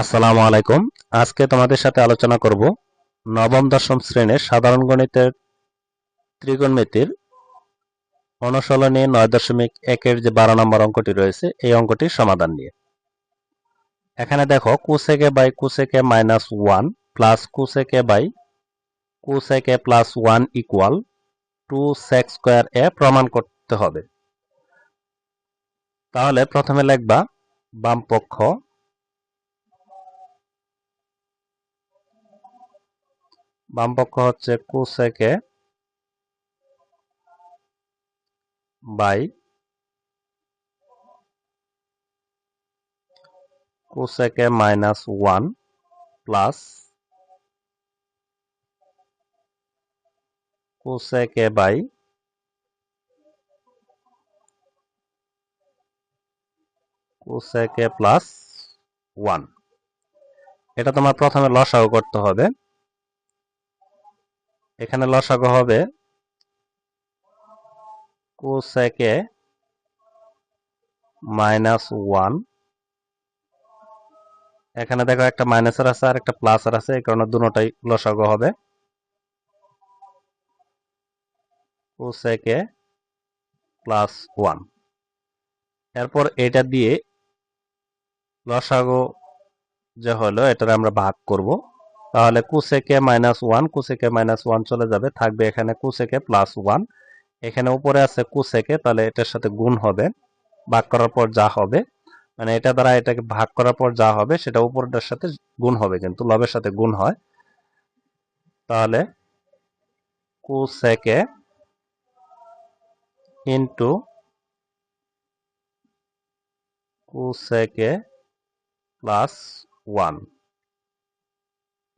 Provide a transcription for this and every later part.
আসসালামু আলাইকুম। আজকে তোমাদের সাথে আলোচনা করব নবম, দশম শ্রেণির সাধারণ গণিতের ত্রিকোণমিতির অনুশীলনী নয় দশমিক একের যে বারো নম্বর অঙ্কটি রয়েছে, এই অঙ্কটির সমাধান নিয়ে। এখানে দেখো, cosec A by cosec A minus one plus cosec A by cosec A plus one equal to sec square A প্রমাণ করতে হবে। তাহলে প্রথমে লিখবা বাম পক্ষ বাম পক্ষ হচ্ছে cosec A by cosec A minus one plus cosec A by cosec A plus one. এটা তোমার প্রথমে লসাগু করতে হবে। এখানে লসাগু হবে কোসেকে মাইনাস ওয়ান। এখানে দেখো একটা মাইনাসের আছে আর একটা প্লাসের আছে, এই কারণে দুটোটাই লসাগু হবে। Cosec A plus one. এরপর এটা দিয়ে লসাগু যে হলো, এটার আমরা ভাগ করব। তাহলে cosec A minus one cosec A minus one চলে যাবে, থাকবে এখানে কুসেকে প্লাস ওয়ান এখানে উপরে আছে কুসেকে তাহলে এটার সাথে গুণ হবে, ভাগ করার পর যা হবে। মানে এটা দ্বারা এটাকে ভাগ করার পর যা হবে, সেটা উপরটার সাথে গুণ হবে কিন্তু, লবের সাথে গুণ হয়। তাহলে cosec A into cosec A plus one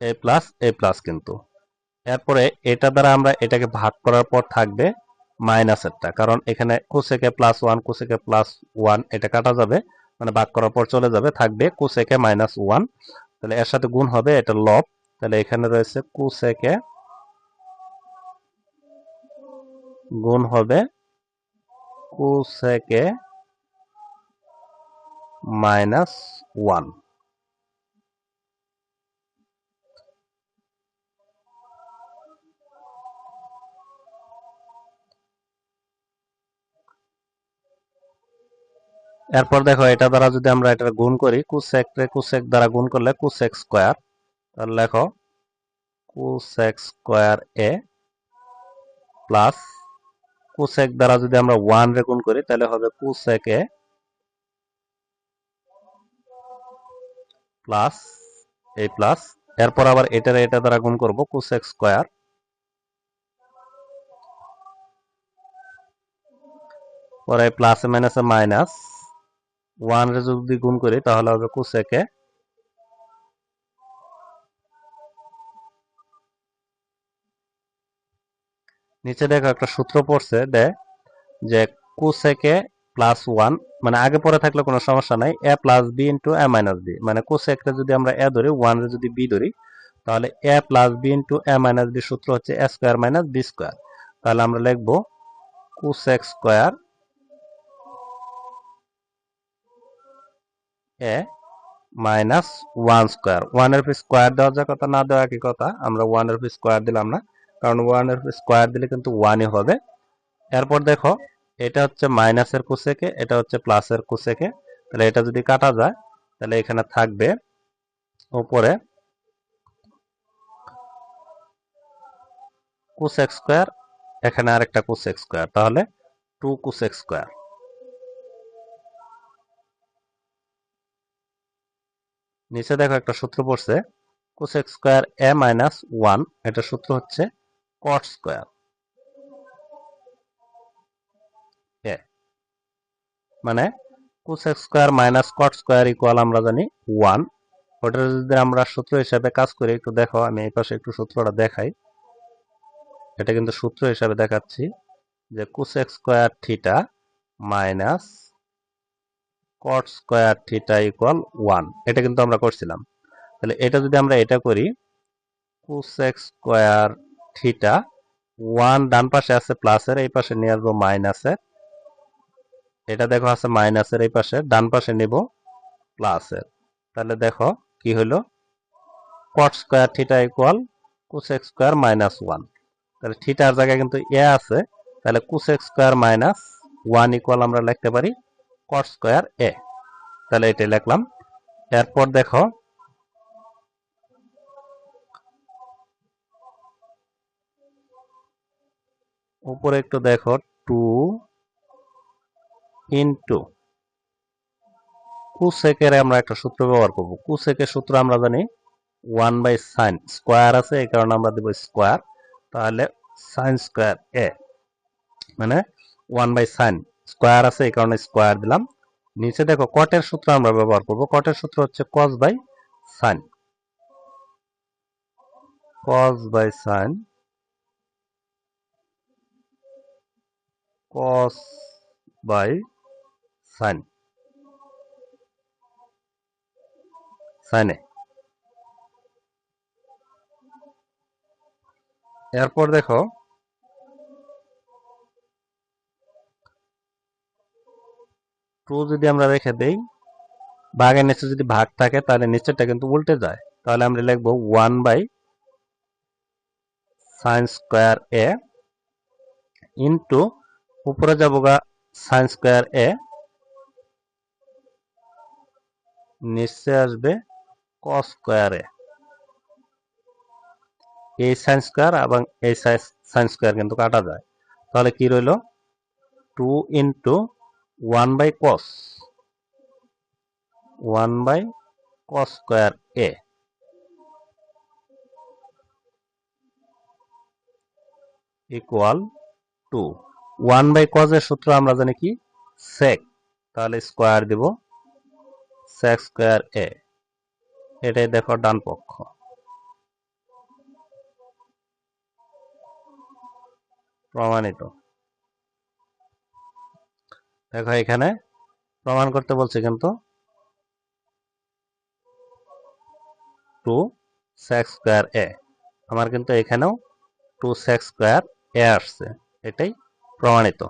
A plus A plus কিন্তু। এরপরে এটা দ্বারা আমরা এটাকে ভাগ করার পর থাকবে মাইনাসেরটা কারণ এখানে cosec A plus one cosec A plus one এটা কাটা যাবে। মানে ভাগ করার পর চলে যাবে, থাকবে কোসেকে মাইনাস ওয়ান তাহলে এর সাথে গুণ হবে এটা লব তাহলে এখানে রয়েছে কোসেকে গুণ হবে কোসেকে মাইনাস ওয়ান এরপর দেখো, এটা দ্বারা যদি আমরা এটা গুণ করি কুসেক রে কুসেক দ্বারা গুণ করলে কুসেক স্কোয়ার তাহলে লেখো cosec square A plus cosec দ্বারা যদি আমরা ওয়ান রে গুণ করি, তাহলে হবে কুসেক এ প্লাস এই প্লাস এরপর আবার এটারে এটা দ্বারা গুণ করব কুসেক স্কোয়ার পরে প্লাস মাইনাসে মাইনাস ওয়ান রে যদি গুণ করি, তাহলে হবে কুসেকে? নিচে দেখো একটা সূত্র পড়ছে দে, যে কুসেকে প্লাস ওয়ান মানে আগে পরে থাকলে কোনো সমস্যা নাই A plus B into A minus B মানে কোসেকরে যদি আমরা এ ধরি ওয়ান রে যদি বি ধরি, তাহলে A plus B into A minus B সূত্র হচ্ছে A square minus B square তাহলে আমরা লিখব cosec square A minus one square. ওয়ানের পি স্কোয়ার দেওয়া যায় কথা, না দেওয়া কি কথা, আমরা ওয়ানের পি স্কোয়ার দিলাম না, কারণ ওয়ানের পি স্কোয়ার দিলে কিন্তু ওয়ানই হবে। এরপর দেখো, এটা হচ্ছে মাইনাসের কুসেকে এটা হচ্ছে প্লাসের কুসেকে তাহলে এটা যদি কাটা যায়, তাহলে এখানে থাকবে উপরে কুসেক স্কোয়ার, এখানে আরেকটা কুসেক স্কোয়ার। তাহলে টু কুসেক স্কোয়ার। নিচে দেখো একটা সূত্র পড়ছে cosec square A minus one এটা সূত্র হচ্ছে কট স্কোয়ার এ মানে cosec square minus cot square equal আমরা জানি ওয়ান ওটা যদি আমরা সূত্র হিসাবে কাজ করি, একটু দেখো, আমি এই পাশে একটু সূত্রটা দেখাই। এটা কিন্তু সূত্র হিসাবে দেখাচ্ছি যে cosec square theta minus cot square theta equal one এটা কিন্তু আমরা করছিলাম। তাহলে এটা যদি আমরা এটা করি কোসেক স্কোয়ার থিটা ওয়ান ডান পাশে আছে প্লাসের এই পাশে নিয়ে আসব মাইনাসের এটা দেখো আছে মাইনাসের এই পাশে, ডান পাশে নিব প্লাসের তাহলে দেখো কি হলো? Cot square theta equal cosec square minus one তাহলে থিটার জায়গায় কিন্তু এ আছে। তাহলে cosec square minus one equal আমরা লিখতে পারি কট স্কোয়ার এ তাহলে এটা লিখলাম। এরপর দেখো, উপরে একটু দেখো টু ইন্টু কুসেকের আমরা একটা সূত্র ব্যবহার করব। কুসেকের সূত্র আমরা জানি ওয়ান বাই সাইন স্কোয়ার আছে, এই কারণে আমরা দেব স্কোয়ার তাহলে সাইন স্কোয়ার এ মানে ওয়ান বাই সাইন স্কোয়ার আছে, এই কারণে স্কোয়ার দিলাম। নিচে দেখো কটের সূত্র আমরা ব্যবহার করব। কটের সূত্র হচ্ছে cos by sine cos by sine cos by sine সাইনে এরপর দেখো টু যদি আমরা রেখে দেই ভাগের নিচে যদি ভাগ থাকে, তাহলে নিচেরটা কিন্তু উল্টে যায়। তাহলে আমরা লিখব one by sine square A into উপরে যাব গা সাইন স্কোয়ার এ নিচে আসবে কস স্কোয়ার এ এই সাইন স্কোয়ার এবং এই সাইন স্কোয়ার কিন্তু কাটা যায়। তাহলে কি রইল? Two into one by cos, one by cos square A. Equal two. One by কজের সূত্র আমরা জানি কি? সেক তাহলে স্কোয়ার দিব সেক স্কোয়ার এ। এটাই দেখো ডান পক্ষ। প্রমাণিত। দেখো এখানে প্রমাণ করতে বলছে কিন্তু টু সেক্স স্কোয়ার এ আমার কিন্তু এখানেও টু সেক্স স্কোয়ার এ আসছে। এটাই প্রমাণিত।